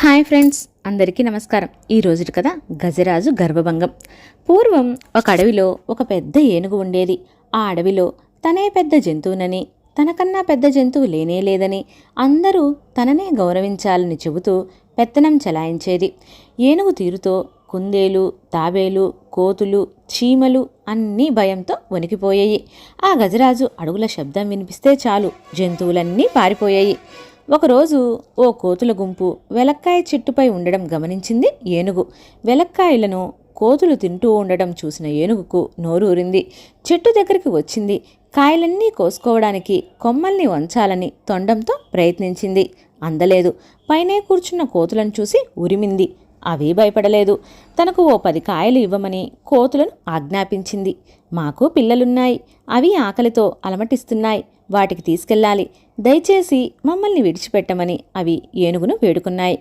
Hi friends అందరికీ నమస్కారం. ఈ రోజుటి కథ గజరాజు గర్భభంగం పూర్వం ఒక అడవిలో ఒక పెద్ద ఏనుగు ఉండేది. ఆ అడవిలో తనే పెద్ద జంతువునని తనకన్నా పెద్ద జంతువు లేనే లేదని అందరూ తననే గౌరవించాలని చెబుతూ పెత్తనం చలాయించేది. ఏనుగు తీరుతో కుందేలు తాబేలు కోతులు చీమలు అన్నీ భయంతో వణికిపోయాయి. ఆ గజరాజు అడుగుల శబ్దం వినిపిస్తే చాలు జంతువులన్నీ పారిపోయాయి. ఒకరోజు ఓ కోతుల గుంపు వెలక్కాయ చెట్టుపై ఉండడం గమనించింది ఏనుగు. వెలక్కాయలను కోతులు తింటూ ఉండడం చూసిన ఏనుగుకు నోరూరింది. చెట్టు దగ్గరికి వచ్చింది. కాయలన్నీ కోసుకోవడానికి కొమ్మల్ని వంచాలని తొండంతో ప్రయత్నించింది. అందలేదు. పైనే కూర్చున్న కోతులను చూసి ఉరిమింది. అవి భయపడలేదు. తనకు ఓ పది కాయలు ఇవ్వమని కోతులను ఆజ్ఞాపించింది. మాకు పిల్లలున్నాయి. అవి ఆకలితో అలమటిస్తున్నాయి. వాటికి తీసుకెళ్ళాలి. దయచేసి మమ్మల్ని విడిచిపెట్టమని అవి ఏనుగును వేడుకున్నాయి.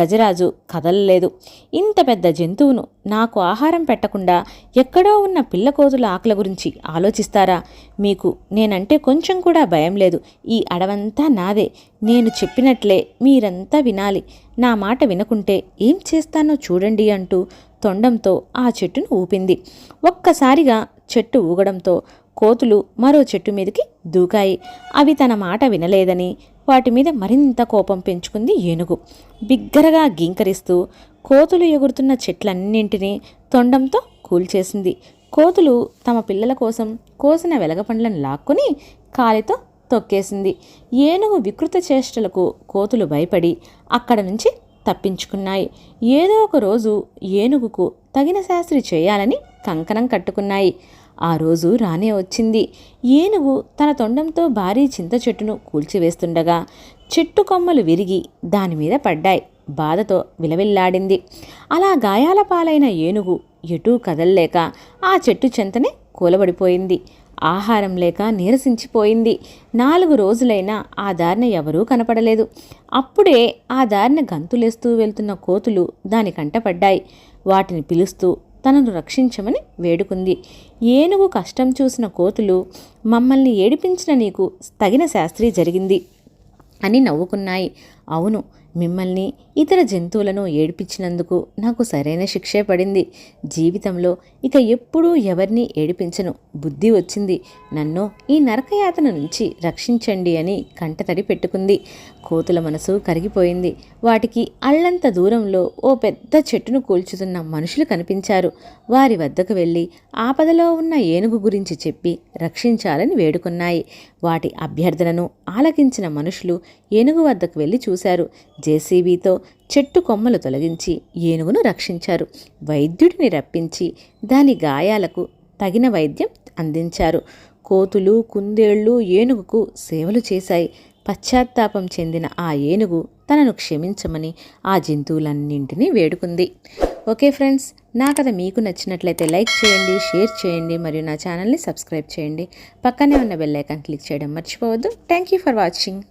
గజరాజు కదలలేదు. ఇంత పెద్ద జంతువును నాకు ఆహారం పెట్టకుండా ఎక్కడో ఉన్న పిల్ల కోతుల గురించి ఆలోచిస్తారా? మీకు నేనంటే కొంచెం కూడా భయం లేదు. ఈ అడవంతా నాదే. నేను చెప్పినట్లే మీరంతా వినాలి. నా మాట వినకుంటే ఏం చేస్తానో చూడండి అంటూ తొండంతో ఆ చెట్టును ఊపింది. ఒక్కసారిగా చెట్టు ఊగడంతో కోతులు మరో చెట్టు మీదకి దూకాయి. అవి తన మాట వినలేదని వాటి మీద మరింత కోపం పెంచుకుంది ఏనుగు. బిగ్గరగా గింకరిస్తూ కోతులు ఎగురుతున్న చెట్లన్నింటినీ తొండంతో కూల్చేసింది. కోతులు తమ పిల్లల కోసం కోసిన వెలగపండ్లను లాక్కుని కాలితో తొక్కేసింది. ఏనుగు వికృత చేష్టలకు కోతులు భయపడి అక్కడ నుంచి తప్పించుకున్నాయి. ఏదో ఒక రోజు ఏనుగుకు తగిన శాస్త్రి చేయాలని కంకణం కట్టుకున్నాయి. ఆ రోజు రానే వచ్చింది. ఏనుగు తన తొండంతో భారీ చింత చెట్టును కూల్చివేస్తుండగా చెట్టు కొమ్మలు విరిగి దానిమీద పడ్డాయి. బాధతో విలవిల్లాడింది. అలా గాయాల పాలైన ఏనుగు ఎటూ కదల్లేక ఆ చెట్టు చెంతనే కూలబడిపోయింది. ఆహారం లేక నీరసించిపోయింది. నాలుగు రోజులైనా ఆ దారిన ఎవరూ కనపడలేదు. అప్పుడే ఆ దారిన గంతులేస్తూ వెళ్తున్న కోతులు దాని కంటపడ్డాయి వాటిని పిలుస్తూ తనను రక్షించమని వేడుకుంది. ఏనుగు కష్టం చూసిన కోతులు మమ్మల్ని ఏడిపించిన నీకు తగిన శాస్త్రి జరిగింది అని నవ్వుకున్నాయి. అవును మిమ్మల్ని ఇతర జంతువులను ఏడిపించినందుకు నాకు సరైన శిక్షే పడింది. జీవితంలో ఇక ఎప్పుడూ ఎవరిని ఏడిపించను. బుద్ధి వచ్చింది. నన్ను ఈ నరకయాతన నుంచి రక్షించండి అని కంటతడి పెట్టుకుంది. కోతుల మనసు కరిగిపోయింది. వాటికి అల్లంత దూరంలో ఓ పెద్ద చెట్టును కూల్చుతున్న మనుషులు కనిపించారు. వారి వద్దకు వెళ్ళి ఆపదలో ఉన్న ఏనుగు గురించి చెప్పి రక్షించాలని వేడుకున్నాయి. వాటి అభ్యర్థనను ఆలకించిన మనుషులు ఏనుగు వద్దకు వెళ్ళి చూశారు. జేసీబీతో చెట్టు కొమ్మలు తొలగించి ఏనుగును రక్షించారు. వైద్యుడిని రప్పించి దాని గాయాలకు తగిన వైద్యం అందించారు. కోతులు కుందేళ్ళు ఏనుగుకు సేవలు చేశాయి. పశ్చాత్తాపం చెందిన ఆ ఏనుగు తనను క్షమించమని ఆ జంతువులన్నింటినీ వేడుకుంది. ఓకే ఫ్రెండ్స్ నా కథ మీకు నచ్చినట్లయితే లైక్ చేయండి షేర్ చేయండి మరియు నా ఛానల్ని సబ్స్క్రైబ్ చేయండి. పక్కనే ఉన్న బెల్ ఐకాన్ క్లిక్ చేయడం మర్చిపోవద్దు. Thank you for watching.